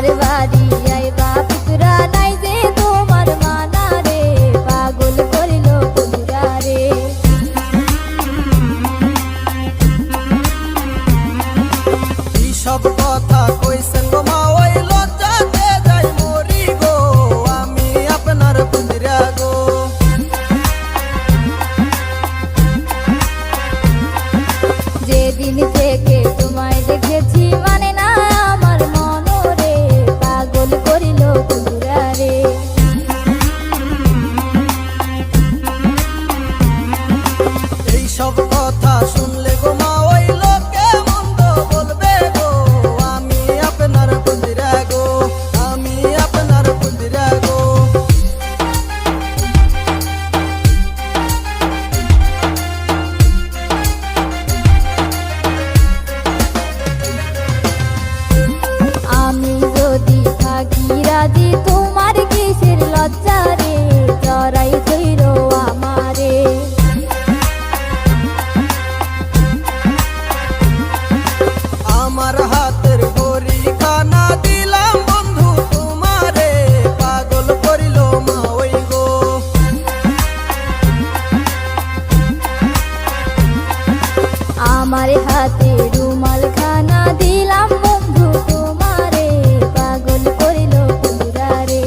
मारवाड़ी আমার হাতে রুমাল খানা দিলাম বন্ধু তোমারে পাগল করিল পুরারে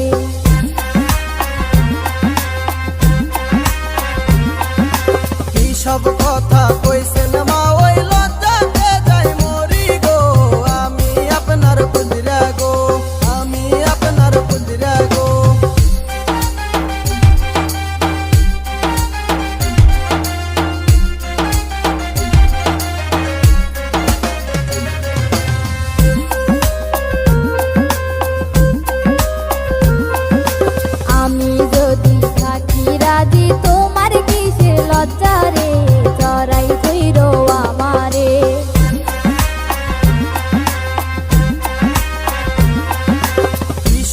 কি সব কথা কইছে আমি যদি থাকি রাজি তোমার কিসের লজ্জা রে? চড়াই কইর আমারে।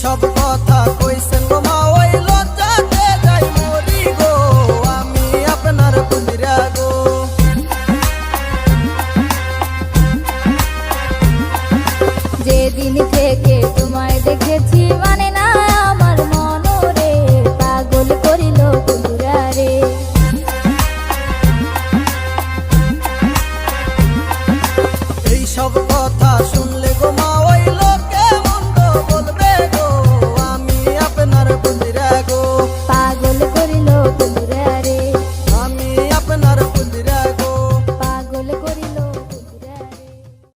সব কথা কইছেন মা All the.